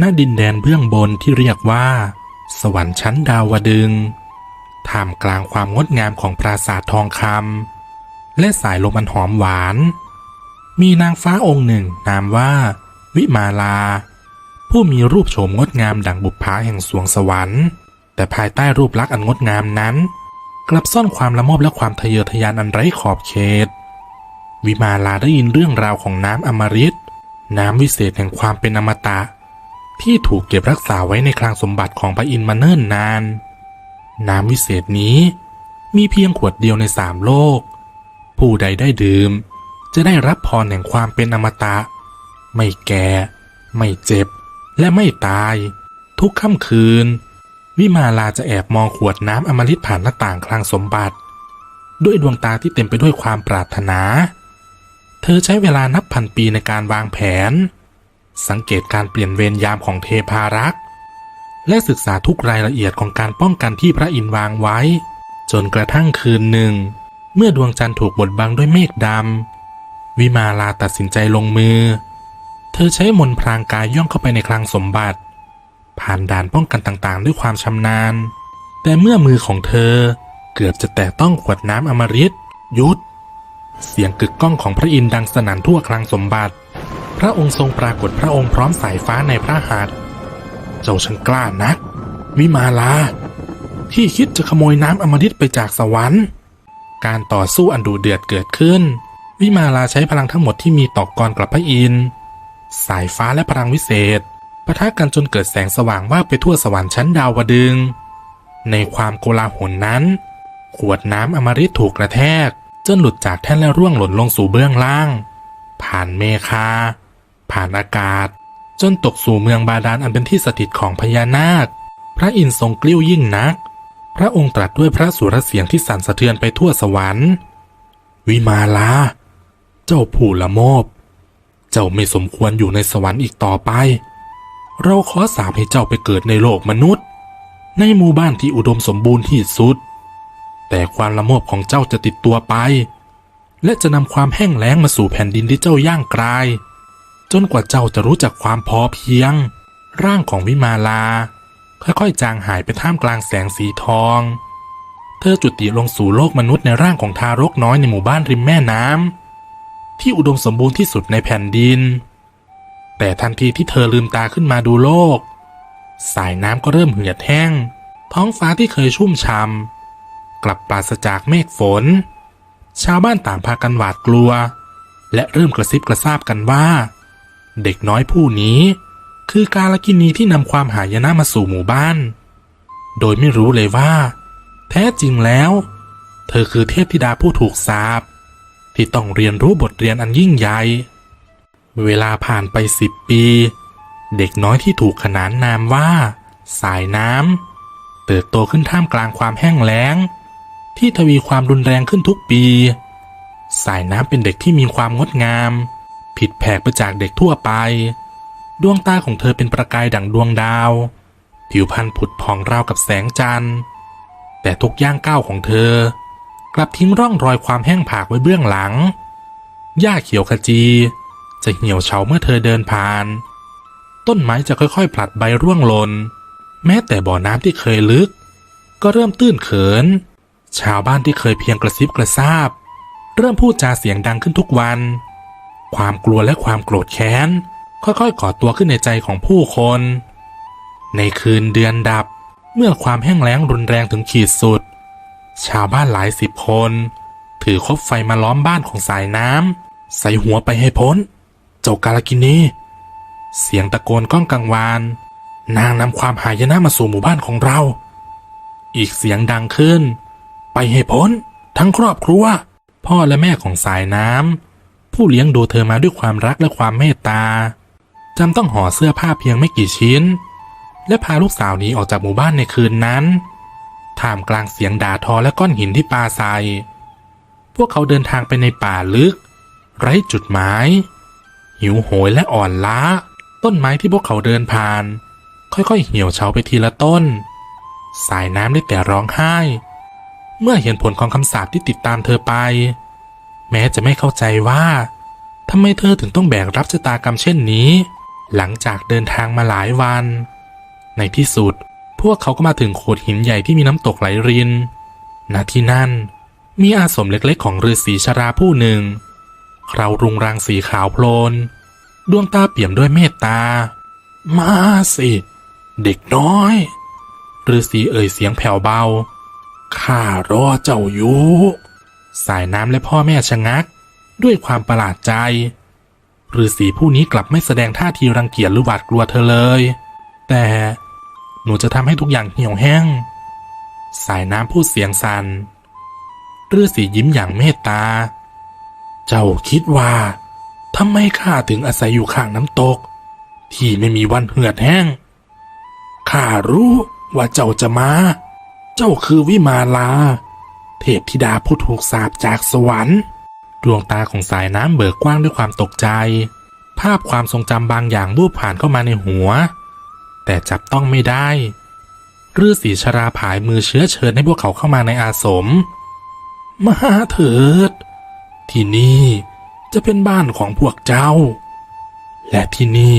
ณดินแดนเบื้องบนที่เรียกว่า สวรรค์ชั้นดาวดึงท่ามกลางความงดงามของปราสาททองคำและสายลมอันหอมหวาน มีนางฟ้าองค์หนึ่งนามว่า วิมาลา ผู้มีรูปโฉมงดงามดังบุปผาแห่งสวงสวรรค์ แต่ภายใต้รูปลักษณ์อันงดงามนั้น กลับซ่อนความละโมบและความทะเยอทะยานอันไร้ขอบเขต วิมาลาได้ยินเรื่องราวของน้ำอมฤตน้ำวิเศษแห่งความเป็นอมตะ ที่ถูกเก็บรักษาไว้ในคลังสมบัติของพระอินทร์มาเนิ่นนาน น้ำวิเศษนี้มีเพียงขวดเดียวในสามโลก ผู้ใดได้ดื่ม จะได้รับพรแห่งความเป็นอมตะ ไม่แก่ ไม่เจ็บ และไม่ตาย ทุกค่ำคืน วิมาลาจะแอบมองขวดน้ำอมฤตผ่านหน้าต่างคลังสมบัติ ด้วยดวงตาที่เต็มไปด้วยความปรารถนา เธอใช้เวลานับพันปีในการวางแผน สังเกตการเปลี่ยนเวรยามของเทพารักษ์ และศึกษาทุกรายละเอียดของการป้องกันที่พระอินทร์วางไว้ จนกระทั่งคืนหนึ่ง เมื่อดวงจันทร์ถูกบดบังด้วยเมฆดำ วิมาลาตัดสินใจลงมือ เธอใช้มนพรางกายย่องเข้าไปในคลังสมบัติ ผ่านด่านป้องกันต่างๆ ด้วยความชำนาญ แต่เมื่อมือของเธอเกือบจะแตะต้องขวดน้ำอมฤตยุด เสียงกึกก้องของพระอินทร์ดังสนั่นทั่วคลังสมบัติ พระองค์ทรงปรากฏพระองค์พร้อมสายฟ้าในพระหัตถ์เจ้าช่างกล้านัก วิมาลา ที่คิดจะขโมยน้ำอมฤตไปจากสวรรค์ การต่อสู้อันดุเดือดเกิดขึ้น วิมาลาใช้พลังทั้งหมดที่มีต่อกรกับพระอินทร์สายฟ้าและพลังวิเศษปะทะกันจนเกิดแสงสว่างว่าไปทั่วสวรรค์ชั้นดาวดึง ในความโกลาหลนั้น ขวดน้ำอมฤตถูกกระแทกจนหลุดจากแท่นและร่วงหล่นลงสู่เบื้องล่าง ผ่านเมฆาผ่านอากาศ จนตกสู่เมืองบาดาลอันเป็นที่สถิตของพญานาค พระอินทร์ทรงกลิ้วยิ่งนัก พระองค์ตรัสด้วยพระสุรเสียงที่สั่นสะเทือนไปทั่วสวรรค์ วิมาลา เจ้าผู้ละโมบ เจ้าไม่สมควรอยู่ในสวรรค์อีกต่อไป เราขอสาปให้เจ้าไปเกิดในโลกมนุษย์ ในหมู่บ้านที่อุดมสมบูรณ์ที่สุด แต่ความละโมบของเจ้าจะติดตัวไป และจะนำความแห้งแล้งมาสู่แผ่นดินที่เจ้าย่างกลาย จนกว่าเจ้าจะรู้จักความพอเพียง ร่างของวิมาลา ค่อยๆจางหายไปท่ามกลางแสงสีทอง เธอจุติลงสู่โลกมนุษย์ในร่างของทารกน้อยในหมู่บ้านริมแม่น้ำที่อุดมสมบูรณ์ที่สุดในแผ่นดิน แต่ทันทีที่เธอลืมตาขึ้นมาดูโลก สายน้ำก็เริ่มเหือดแห้ง ท้องฟ้าที่เคยชุ่มช่ำกลับปราศจากเมฆฝน ชาวบ้านต่างพากันหวาดกลัว และเริ่มกระซิบกระซาบกันว่า เด็กน้อยผู้นี้ คือกาลกินีที่นำความหายนะมาสู่หมู่บ้าน โดยไม่รู้เลยว่า แท้จริงแล้ว เธอคือเทพธิดาผู้ถูกสาปที่ต้องเรียนรู้บทเรียนอันยิ่งใหญ่ เวลาผ่านไปสิบปี เด็กน้อยที่ถูกขนานนามว่า สายน้ำเติบโตขึ้นท่ามกลางความแห้งแล้ง ที่ทวีความรุนแรงขึ้นทุกปี สายน้ำเป็นเด็กที่มีความงดงาม ผิดแผกไปจากเด็กทั่วไป ดวงตาของเธอเป็นประกายดั่งดวงดาว ผิวพรรณผุดผ่องราวกับแสงจันทร์ แต่ทุกย่างก้าวของเธอ กลับทิ้งร่องรอยความแห้งผากไว้เบื้องหลัง หญ้าเขียวขจี จะเหี่ยวเฉาเมื่อเธอเดินผ่าน ต้นไม้จะค่อยๆ ผลัดใบร่วงหล่น แม้แต่บ่อน้ำที่เคยลึก ก็เริ่มตื้นเขิน ชาวบ้านที่เคยเพียงกระซิบกระซาบ เริ่มพูดจาเสียงดังขึ้นทุกวัน ความกลัวและความโกรธแค้น ค่อยๆก่อตัวขึ้นในใจของผู้คน ในคืนเดือนดับเมื่อความแห้งแล้งรุนแรงถึงขีดสุด ชาวบ้านหลายสิบคน ถือคบไฟมาล้อมบ้านของสายน้ำใส่หัวไปให้พ้น เจ้ากาลกินี เสียงตะโกนก้องกังวาน นางนำความหายนะมาสู่หมู่บ้านของเรา อีกเสียงดังขึ้น ไปให้พ้น ทั้งครอบครัว พ่อและแม่ของสายน้ำผู้เลี้ยงดูเธอมาด้วยความรักและความเมตตาจำต้องห่อเสื้อผ้าเพียงไม่กี่ชิ้น และพาลูกสาวหนีออกจากหมู่บ้านในคืนนั้นท่ามกลางเสียงด่าทอและก้อนหินที่ปาใส่พวกเขาเดินทางไปในป่าลึก ไร้จุดหมาย หิวโหยและอ่อนล้า ต้นไม้ที่พวกเขาเดินผ่าน ค่อยๆเหี่ยวเฉาไปทีละต้น สายน้ำได้แต่ร้องไห้ เมื่อเห็นผลของคำสาปที่ติดตามเธอไป แม้จะไม่เข้าใจว่าทำไมเธอถึงต้องแบกรับชะตากรรมเช่นนี้ หลังจากเดินทางมาหลายวัน ในที่สุดพวกเขาก็มาถึงโขดหินใหญ่ที่มีน้ำตกไหลรินณที่นั่นมีอาสมเล็กๆ ของฤาษีชราผู้หนึ่งเรารุงรังสีขาวโพลน ดวงตาเปี่ยมด้วยเมตตา มาสิ เด็กน้อยฤาษีเอ่ยเสียงแผ่วเบา ข้ารอเจ้าอยู่ สายน้ำและพ่อแม่ชะงัก ด้วยความประหลาดใจฤาษีผู้นี้กลับไม่แสดงท่าทีรังเกียจหรือหวาดกลัวเธอเลย แต่หนูจะทำให้ทุกอย่างเหี่ยวแห้ง สายน้ำพูดเสียงสัน่นฤาษียิ้มอย่างเมตตา เจ้าคิดว่าทำไมข้าถึงอาศัยอยู่ข้างน้ำตก ที่ไม่มีวันเหือดแห้งข้ารู้ว่าเจ้าจะมา เจ้าคือวิมาลา เทพธิดาผู้ถูกสาปจากสวรรค์ ดวงตาของสายน้ำเบิกกว้างด้วยความตกใจ ภาพความทรงจำบางอย่างบูบผ่านเข้ามาในหัว แต่จับต้องไม่ได้ฤาษีชราผายมือเชื้อเชิญให้พวกเขาเข้ามาในอาสม มาเถิด ที่นี่จะเป็นบ้านของพวกเจ้า และที่นี่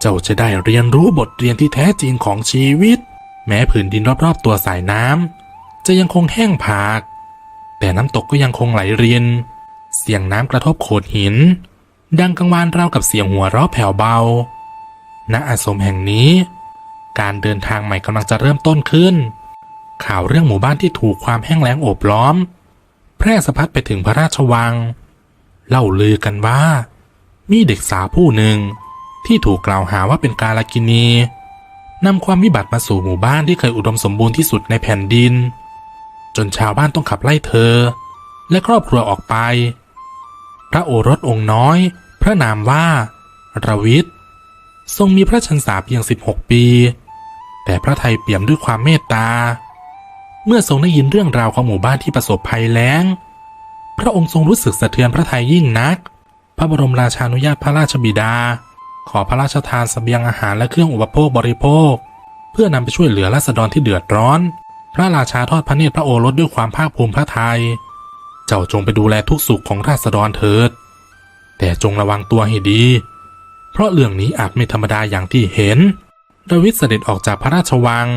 เจ้าจะได้เรียนรู้บทเรียนที่แท้จริงของชีวิต แม้ผืนดินรอบๆตัวสายน้ำจะยังคงแห้งผาก แต่น้ำตกก็ยังคงไหลเรียน เสียงน้ำกระทบโขดหิน ดังกังวานราวกับเสียงหัวเราะแผ่วเบา ณอาสมแห่งนี้ การเดินทางใหม่กำลังจะเริ่มต้นขึ้น ข่าวเรื่องหมู่บ้านที่ถูกความแห้งแล้งโอบล้อม แพร่สะพัดไปถึงพระราชวัง เล่าลือกันว่า มีเด็กสาวผู้หนึ่งที่ถูกกล่าวหาว่าเป็นกาลกินี นำความวิบัติมาสู่หมู่บ้านที่เคยอุดมสมบูรณ์ที่สุดในแผ่นดิน จนชาวบ้านต้องขับไล่เธอ และครอบครัวออกไป พระโอรสองค์น้อย พระนามว่าระวิทย์ทรงมีพระชนษาเพียง 16 ปี แต่พระไทยเปี่ยมด้วยความเมตตา เมื่อทรงได้ยินเรื่องราวของหมู่บ้านที่ประสบภัยแล้ง พระองค์ทรงรู้สึกสะเทือนพระทัยยิ่งนัก พระบรมราชานุญาตพระราชบิดา ขอพระราชทานสเสบียงอาหารและเครื่องอุปโภคบริโภค เพื่อนำไปช่วยเหลือราษฎรที่เดือดร้อน พระราชาทอดพระเนตรพระโอรสด้วยความภาคภูมิพระทัยเจ้าจงไปดูแลทุกสุขของราษฎรเถิด แต่จงระวังตัวให้ดี เพราะเรื่องนี้อาจไม่ธรรมดาอย่างที่เห็นดาวิดเสด็จออกจากพระราชวัง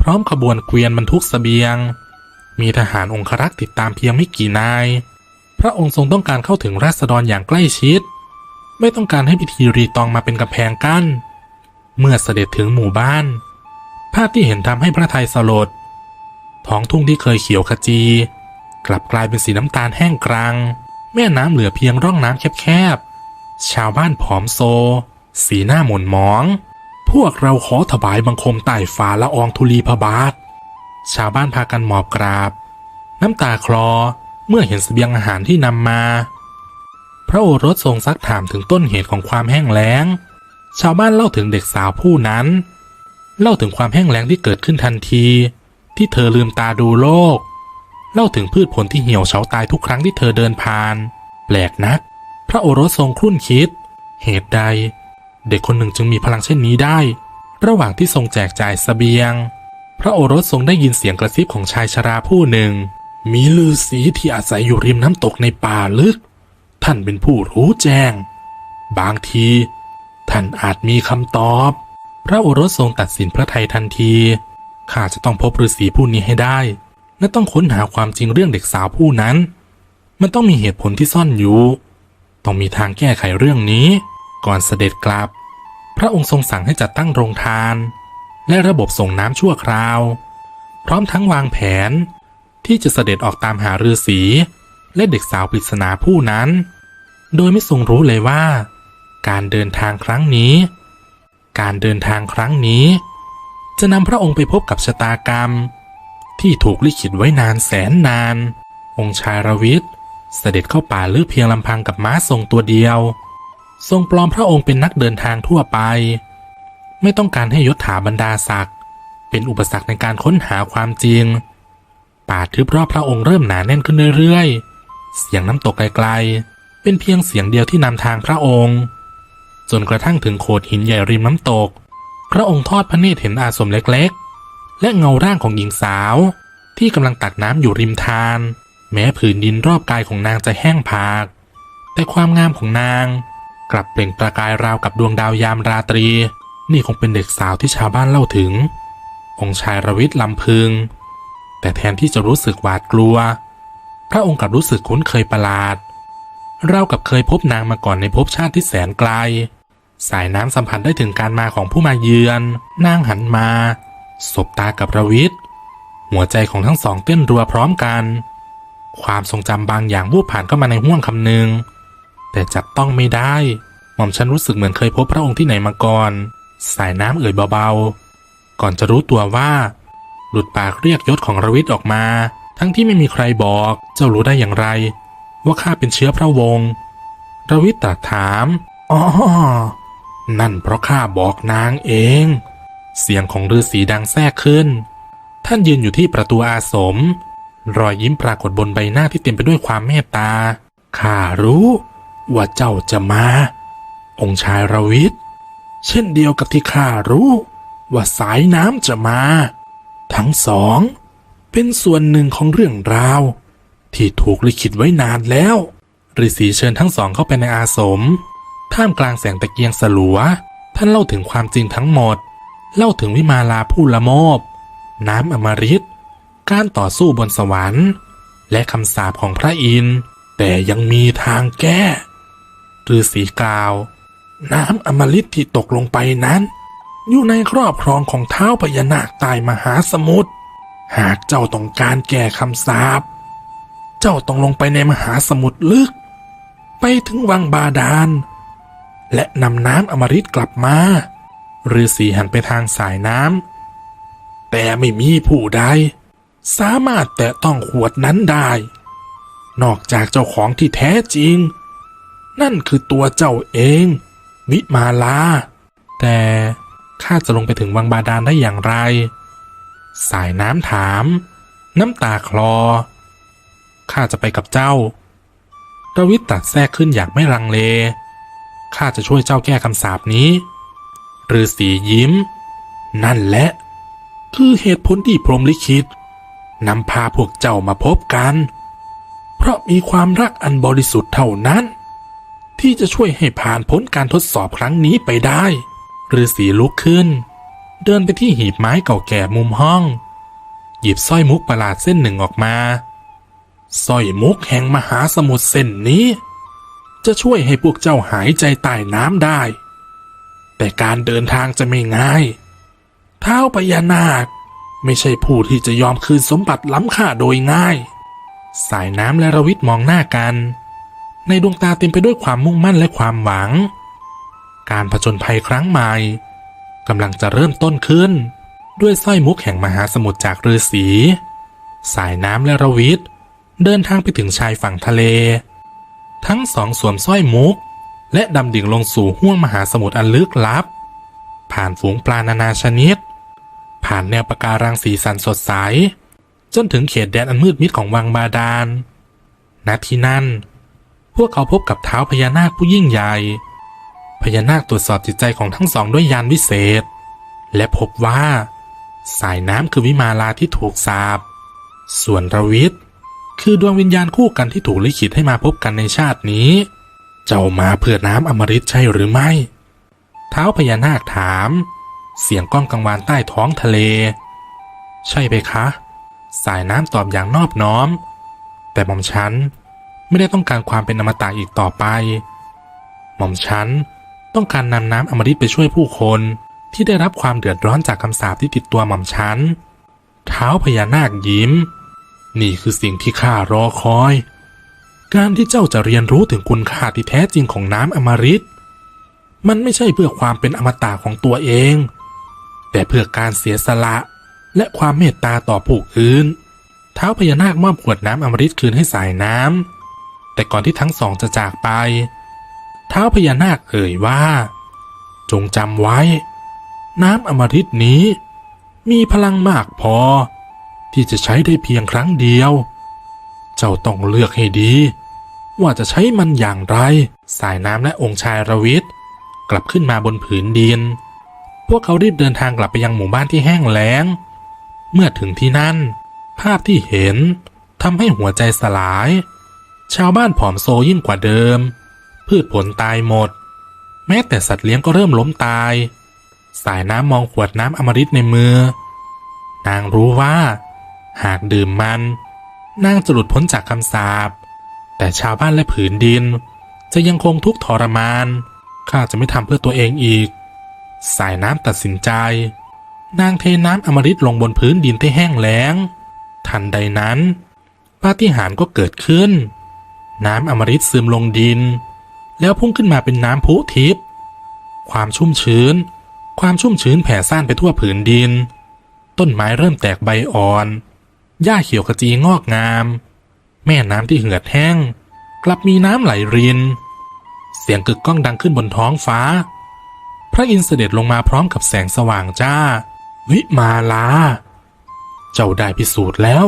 พร้อมขบวนเกวียนบรรทุกสเสบียง มีทหารองครักษ์ติดตามเพียงไม่กี่นาย พระองค์ทรงต้องการเข้าถึงราษฎรอย่างใกล้ชิด ไม่ต้องการให้พิธีรีตองมาเป็นกำแพงกั้น เมื่อเสด็จถึงหมู่บ้าน ภาพที่เห็นทำให้พระไทยสลด ท้องทุ่งที่เคยเขียวขจี กลับกลายเป็นสีน้ำตาลแห้งกรัง แม่น้ำเหลือเพียงร่องน้ำแคบๆ ชาวบ้านผอมโซ สีหน้าหม่นหมอง พวกเราขอถวายบังคมใต้ฝ่าละอองธุลีพระบาท ชาวบ้านพากันหมอบกราบ น้ำตาคลอเมื่อเห็นเสบียงอาหารที่นำมา พระโอรสทรงซักถามถึงต้นเหตุของความแห้งแล้ง ชาวบ้านเล่าถึงเด็กสาวผู้นั้น เล่าถึงความแห้งแล้งที่เกิดขึ้นทันที ที่เธอลืมตาดูโลก เล่าถึงพืชผลที่เหี่ยวเฉาตายทุกครั้งที่เธอเดินผ่าน แปลกนัก พระโอรสทรงครุ่นคิด เหตุใด เด็กคนหนึ่งจึงมีพลังเช่นนี้ได้ ระหว่างที่ทรงแจกจ่ายสเสบียง พระโอรสทรงได้ยินเสียงกระซิบของชายชราผู้หนึ่ง มีลือสีที่อาศัยอยู่ริมน้ำตกในป่าลึก ท่านเป็นผู้รู้แจ้ง บางที ท่านอาจมีคำตอบ พระโอรสทรงตัดสินพระไทยทันที ข้าจะต้องพบฤาษีผู้นี้ให้ได้ และต้องค้นหาความจริงเรื่องเด็กสาวผู้นั้น มันต้องมีเหตุผลที่ซ่อนอยู่ ต้องมีทางแก้ไขเรื่องนี้ ก่อนเสด็จกลับ พระองค์ทรงสั่งให้จัดตั้งโรงทาน และระบบส่งน้ำชั่วคราว พร้อมทั้งวางแผนที่จะเสด็จออกตามหาฤาษี และเด็กสาวปริศนาผู้นั้น โดยไม่ทรงรู้เลยว่า การเดินทางครั้งนี้ การเดินทางครั้งนี้ จะนำพระองค์ไปพบกับชะตากรรม ที่ถูกลิขิตไว้นานแสนนาน องค์ชายรวิทย์เสด็จเข้าป่าลึกเพียงลำพังกับม้าทรงตัวเดียว ทรงปลอมพระองค์เป็นนักเดินทางทั่วไป ไม่ต้องการให้ยศถาบรรดาศักดิ์เป็นอุปสรรคในการค้นหาความจริง ป่าทึบรอบพระองค์เริ่มหนาแน่นขึ้นเรื่อยๆ เสียงน้ำตกไกลๆ เป็นเพียงเสียงเดียวที่นำทางพระองค์ จนกระทั่งถึงโขดหินใหญ่ริมน้ำตก พระองค์ทอดพระเนตรเห็นอาสมเล็กๆ และเงาร่างของหญิงสาว ที่กำลังตักน้ำอยู่ริมทาน แม้ผืนดินรอบกายของนางจะแห้งผาก แต่ความงามของนาง กลับเปล่งประกายราวกับดวงดาวยามราตรี นี่คงเป็นเด็กสาวที่ชาวบ้านเล่าถึง องค์ชายรวิทย์ลำพึง แต่แทนที่จะรู้สึกหวาดกลัว พระองค์กลับรู้สึกคุ้นเคยประหลาด เรากับเคยพบนางมาก่อนในภพชาติที่แสนไกล สายน้ำสัมผัสได้ถึงการมาของผู้มาเยือน นางหันมา สบตากับระวิทย์หัวใจของทั้งสองเต้นรัวพร้อมกัน ความทรงจำบางอย่างวูบผ่านเข้ามาในห้วงคำหนึ่งแต่จับต้องไม่ได้ หม่อมฉันรู้สึกเหมือนเคยพบพระองค์ที่ไหนมาก่อน สายน้ำเอ่ยเบาๆ ก่อนจะรู้ตัวว่า หลุดปากเรียกยศของระวิทย์ออกมา ทั้งที่ไม่มีใครบอก เจ้ารู้ได้อย่างไร ว่าข้าเป็นเชื้อพระวงศ์ระวิทย์ตรัสถามอ๋อนั่นเพราะข้าบอกนางเอง เสียงของฤาษีดังแทรกขึ้น ท่านยืนอยู่ที่ประตูอาสม รอยยิ้มปรากฏบนใบหน้าที่เต็มไปด้วยความเมตตา ข้ารู้ว่าเจ้าจะมา องค์ชายระวิทย์เช่นเดียวกับที่ข้ารู้ ว่าสายน้ำจะมา ทั้งสอง เป็นส่วนหนึ่งของเรื่องราว ที่ถูกลิขิตไว้นานแล้วฤาษีเชิญทั้งสองเข้าไปในอาสม ท่ามกลางแสงตะเกียงสลัว ท่านเล่าถึงความจริงทั้งหมด เล่าถึงวิมาลาผู้ละโมบ น้ำอมฤตการต่อสู้บนสวรรค์ และคำสาปของพระอินทร์แต่ยังมีทางแก้ฤาษีกล่าว น้ำอมฤตที่ตกลงไปนั้น อยู่ในครอบครองของเท้าพญานาคใตายมหาสมุทร หากเจ้าต้องการแก้คำสาป เจ้าต้องลงไปในมหาสมุทรลึก ไปถึงวังบาดาล และนำน้ำอมฤตกลับมาฤาษีหันไปทางสายน้ำ แต่ไม่มีผู้ใดสามารถแตะต้องขวดนั้นได้ นอกจากเจ้าของที่แท้จริง นั่นคือตัวเจ้าเอง วิมาลา แต่ข้าจะลงไปถึงวังบาดาลได้อย่างไร สายน้ำถาม น้ำตาคลอ ข้าจะไปกับเจ้า ดาวิดตัดแทรกขึ้นอย่างไม่ลังเล ข้าจะช่วยเจ้าแก้คำสาปนี้ฤาษียิ้ม นั่นแหละ คือเหตุผลที่พรหมลิขิตนำพาพวกเจ้ามาพบกัน เพราะมีความรักอันบริสุทธิ์เท่านั้น ที่จะช่วยให้ผ่านพ้นการทดสอบครั้งนี้ไปได้ฤาษีลุกขึ้น เดินไปที่หีบไม้เก่าแก่มุมห้อง หยิบสร้อยมุกประหลาดเส้นหนึ่งออกมาสร้อยมุกแห่งมหาสมุทรเส้นนี้ จะช่วยให้พวกเจ้าหายใจใต้น้ำได้ แต่การเดินทางจะไม่ง่ายเท้าพญานาคไม่ใช่ผู้ที่จะยอมคืนสมบัติล้ำค่าโดยง่าย สายน้ำและระวิทมองหน้ากัน ในดวงตาเต็มไปด้วยความมุ่งมั่นและความหวัง การผจญภัยครั้งใหม่ กำลังจะเริ่มต้นขึ้น ด้วยสร้อยมุกแห่งมหาสมุทรจากฤาษีสายน้ำและระวิทเดินทางไปถึงชายฝั่งทะเล ทั้งสองสวมสร้อยมุก และดำดิ่งลงสู่ห้วงมหาสมุทรอันลึกลับ ผ่านฝูงปลานานาชนิด ผ่านแนวปะการังสีสันสดใส จนถึงเขตแดนอันมืดมิดของวังบาดาลณที่นั่น พวกเขาพบกับเท้าพญานาคผู้ยิ่งใหญ่ พญานาคตรวจสอบจิตใจของทั้งสองด้วยยานวิเศษ และพบว่า สายน้ำคือวิมาลาที่ถูกสาบ ส่วนระวิทย์คือดวงวิญญาณคู่กันที่ถูกลิขิตให้มาพบกันในชาตินี้ เจ้ามาเพื่อน้ำอมฤตใช่หรือไม่ เท้าพญานาคถาม เสียงก้องกังวานใต้ท้องทะเล ใช่ไหมคะ สายน้ำตอบอย่างนอบน้อม แต่หม่อมฉันไม่ได้ต้องการความเป็นอมตะอีกต่อไป หม่อมฉัน ต้องการนำน้ำอมฤตไปช่วยผู้คนที่ได้รับความเดือดร้อนจากคำสาปที่ติดตัวหม่อมฉัน เท้าพญานาคยิ้ม นี่คือสิ่งที่ข้ารอคอย การที่เจ้าจะเรียนรู้ถึงคุณค่าที่แท้จริงของน้ำอมฤตมันไม่ใช่เพื่อความเป็นอมตะของตัวเอง แต่เพื่อการเสียสละและความเมตตาต่อผู้อื่น เท้าพญานาคมอบขวดน้ำอมฤตคืนให้สายน้ำแต่ก่อนที่ทั้งสองจะจากไป ท้าพญานาคเอ่ยว่า จงจำไว้ น้ำอมฤตนี้ มีพลังมากพอ ที่จะใช้ได้เพียงครั้งเดียว เจ้าต้องเลือกให้ดี ว่าจะใช้มันอย่างไร สายน้ำและองค์ชายระวิทย์กลับขึ้นมาบนผืนดิน พวกเขารีบเดินทางกลับไปยังหมู่บ้านที่แห้งแล้ง เมื่อถึงที่นั่น ภาพที่เห็นทำให้หัวใจสลาย ชาวบ้านผอมโซยิ่งกว่าเดิม พืชผลตายหมด แม้แต่สัตว์เลี้ยงก็เริ่มล้มตาย สายน้ำมองขวดน้ำอมฤตในมือ นางรู้ว่า หากดื่มมัน นางจะหลุดพ้นจากคำสาป แต่ชาวบ้านและผืนดิน จะยังคงทุกข์ทรมาน ข้าจะไม่ทำเพื่อตัวเองอีก สายน้ำตัดสินใจ นางเทน้ำอมฤตลงบนพื้นดินที่แห้งแล้ง ทันใดนั้นปาฏิหาริย์ก็เกิดขึ้น น้ำอมฤตซึมลงดิน แล้วพุ่งขึ้นมาเป็นน้ำพุทิพย์ความชุ่มชื้น ความชุ่มชื้นแผ่ซ่านไปทั่วผืนดิน ต้นไม้เริ่มแตกใบอ่อน หญ้าเขียวขจีงอกงาม แม่น้ำที่เหือดแห้ง กลับมีน้ำไหลริน เสียงกึกก้องดังขึ้นบนท้องฟ้า พระอินทร์เสด็จลงมาพร้อมกับแสงสว่างจ้า วิมาลา เจ้าได้พิสูจน์แล้ว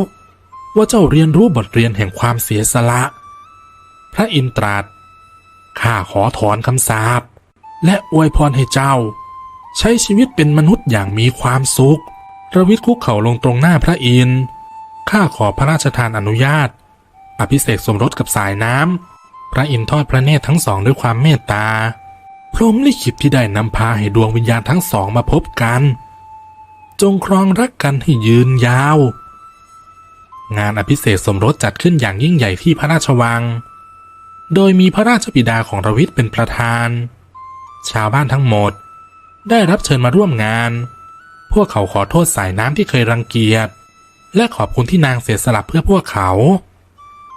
ว่าเจ้าเรียนรู้บทเรียนแห่งความเสียสละ พระอินทร์ตรัส ข้าขอถอนคำสาปและอวยพรให้เจ้า ใช้ชีวิตเป็นมนุษย์อย่างมีความสุข ระวิทคุกเข่าลงตรงหน้าพระอินทร์ข้าขอพระราชทานอนุญาต อภิเษกสมรสกับสายน้ำ พระอินทร์ทอดพระเนตรทั้งสองด้วยความเมตตา พรหมลิขิตที่ได้นำพาให้ดวงวิญญาณทั้งสองมาพบกัน จงครองรักกันให้ยืนยาว งานอภิเษกสมรสจัดขึ้นอย่างยิ่งใหญ่ที่พระราชวัง โดยมีพระราชบิดาของรวิทย์เป็นประธาน ชาวบ้านทั้งหมด ได้รับเชิญมาร่วมงาน พวกเขาขอโทษสายน้ำที่เคยรังเกียจ และขอบคุณที่นางเสียสละเพื่อพวกเขา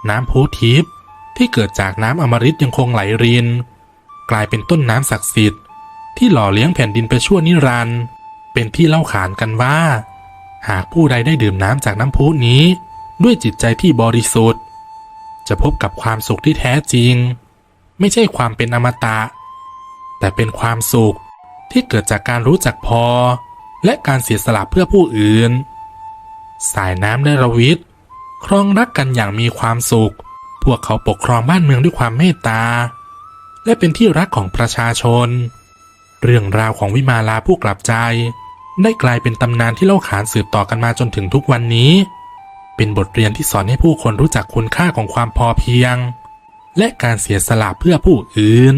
น้ำพุทิพย์ที่เกิดจากน้ำอมฤตยังคงไหลริน กลายเป็นต้นน้ำศักดิ์สิทธิ์ ที่หล่อเลี้ยงแผ่นดินไปชั่วนิรันด์เป็นที่เล่าขานกันว่า หากผู้ใดได้ดื่มน้ำจากน้ำพุนี้ ด้วยจิตใจที่บริสุทธิ์ จะพบกับความสุขที่แท้จริง ไม่ใช่ความเป็นอมตะ แต่เป็นความสุขที่เกิดจากการรู้จักพอ และการเสียสละเพื่อผู้อื่น สายน้ำและระวิทย์ครองรักกันอย่างมีความสุข พวกเขาปกครองบ้านเมืองด้วยความเมตตา และเป็นที่รักของประชาชน เรื่องราวของวิมาลาผู้กลับใจ ได้กลายเป็นตำนานที่เล่าขานสืบต่อกันมาจนถึงทุกวันนี้ เป็นบทเรียนที่สอนให้ผู้คนรู้จักคุณค่าของความพอเพียง และการเสียสละเพื่อผู้อื่น